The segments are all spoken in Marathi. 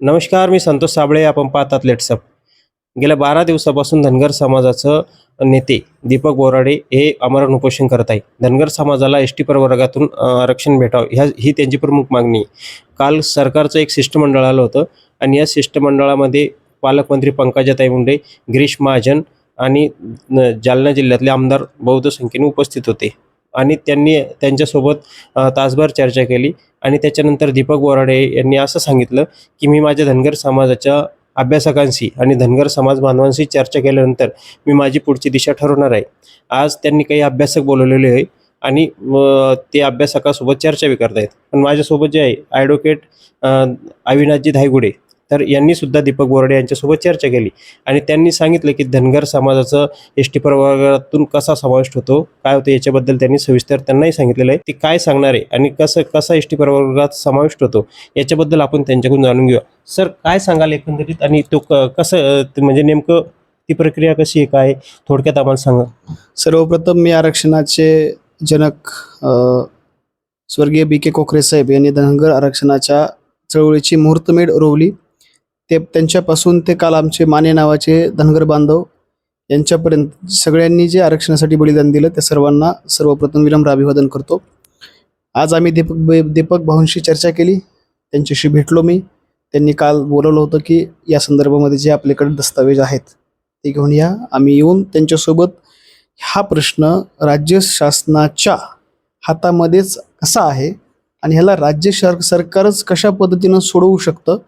नमस्कार मी संतोष साबळे. आपण पाहतात लेट्सअप गेल्या बारा दिवसापासून धनगर समाजाचं नेते दीपक बोराडे हे आमरण उपोषण करत आहे धनगर समाजाला एस टी प्रवर्गातून आरक्षण भेटावं ह्या ही त्यांची प्रमुख मागणी आहे. काल सरकारचं एक शिष्टमंडळ आलं होतं आणि या शिष्टमंडळामध्ये पालकमंत्री पंकजाताई मुंडे गिरीश महाजन आणि जालना जिल्ह्यातले आमदार बौद्ध संख्येने उपस्थित होते. आणि त्यांनी त्यांच्यासोबत तासभर चर्चा केली आणि त्याच्यानंतर दीपक बोराडे यांनी असं सांगितलं की मी माझ्या धनगर समाजाच्या अभ्यासकांशी आणि धनगर समाज बांधवांशी चर्चा केल्यानंतर मी माझी पुढची दिशा ठरवणार आहे. आज त्यांनी काही अभ्यासक बोलवलेले आहे आणि ते अभ्यासकासोबत चर्चा बी करतायत. पण माझ्यासोबत जे आहे ॲडव्होकेट अविनाशजी धायगुडे तर यांनी सुद्धा दीपक बोराडे यांच्यासोबत चर्चा केली. आणि त्यांनी सांगितलं की धनगर समाजाचं एस टी प्रवर्गातून कसा समाविष्ट होतो काय होतं याच्याबद्दल त्यांनी सविस्तर त्यांनाही सांगितलेलं आहे. ते काय सांगणार आहे आणि कसं कसा एस टी प्रवर्गात समाविष्ट होतो याच्याबद्दल आपण त्यांच्याकडून जाणून घेऊया. सर काय सांगाल एकंदरीत आणि तो क कसं म्हणजे नेमकं ती प्रक्रिया कशी आहे काय थोडक्यात आम्हाला सांगा. सर्वप्रथम मी आरक्षणाचे जनक स्वर्गीय बी के कोकरे साहेब यांनी धनगर आरक्षणाच्या चळवळीची मुहूर्तमेढ रोवली. ते त्यांच्यापासून ते काल आमचे माने नावाचे धनगर बांधव यांच्यापर्यंत सगळ्यांनी जे आरक्षणासाठी बलिदान दिलं त्या सर्वांना सर्वप्रथम विनम्र अभिवादन करतो. आज आम्ही दीपक दीपक भाऊंशी चर्चा केली. त्यांच्याशी भेटलो मी. त्यांनी काल बोलवलं होतं की या संदर्भामध्ये जे आपल्याकडे दस्तावेज आहेत ते घेऊन या. आम्ही येऊन त्यांच्यासोबत हा प्रश्न राज्य शासनाच्या हातामध्येच कसा आहे आणि ह्याला राज्य शर सरकारच कशा पद्धतीनं सोडवू शकतं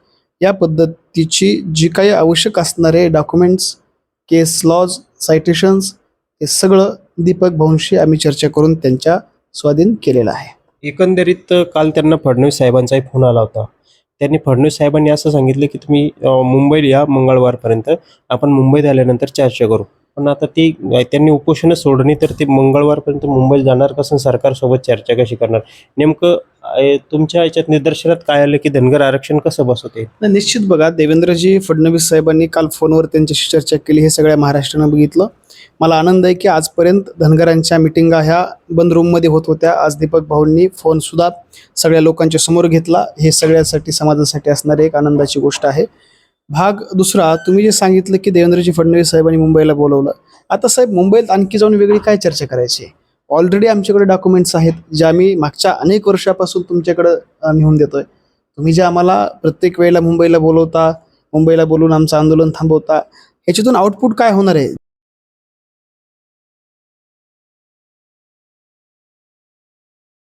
या पद्धतीची जी काही आवश्यक असणारे डॉक्युमेंट्स केस लॉज सायटेशन्स हे सगळं दीपक भाऊंशी आम्ही चर्चा करून त्यांच्या स्वाधीन केलेलं आहे. एकंदरीत काल त्यांना फडणवीस साहेबांचाही फोन आला होता. त्यांनी फडणवीस साहेबांनी असं सांगितलं की तुम्ही मुंबईत मुंबईला या मंगळवारपर्यंत. आपण मुंबईत आल्यानंतर चर्चा करू. पण आता ती त्यांनी उपोषणं सोडणी तर ते मंगळवारपर्यंत मुंबईला जाणार कसं सरकारसोबत चर्चा कशी करणार? नेमकं तुमच्या याच्यात निदर्शनात काय आलं की धनगर आरक्षण कसं बसवते? नाही, निश्चित बघा देवेंद्रजी फडणवीस साहेबांनी काल फोनवर त्यांच्याशी चर्चा केली हे सगळ्या महाराष्ट्रानं बघितलं. मला आनंद आहे की आजपर्यंत धनगरांच्या मिटिंगा ह्या बंद रूममध्ये होत होत्या. आज दीपक भाऊंनी फोनसुद्धा सगळ्या लोकांच्या समोर घेतला. हे सगळ्यासाठी समाजासाठी असणारी एक आनंदाची गोष्ट आहे. भाग दुसरा तुम्ही जे सांगितलं की देवेंद्रजी फडणवीस साहेबांनी मुंबईला बोलवलं. आता साहेब मुंबईत आणखी जाऊन वेगळी काय चर्चा करायची? ऑलरेडी आमच्याकडे डॉक्युमेंट्स आहेत जे आम्ही मागच्या अनेक वर्षापासून तुमच्याकडं नेऊन देतो आहे तुम्ही जे आम्हाला प्रत्येक वेळेला मुंबईला बोलवता मुंबईला बोलून आमचं आंदोलन थांबवता ह्याच्यातून आउटपुट काय होणार आहे?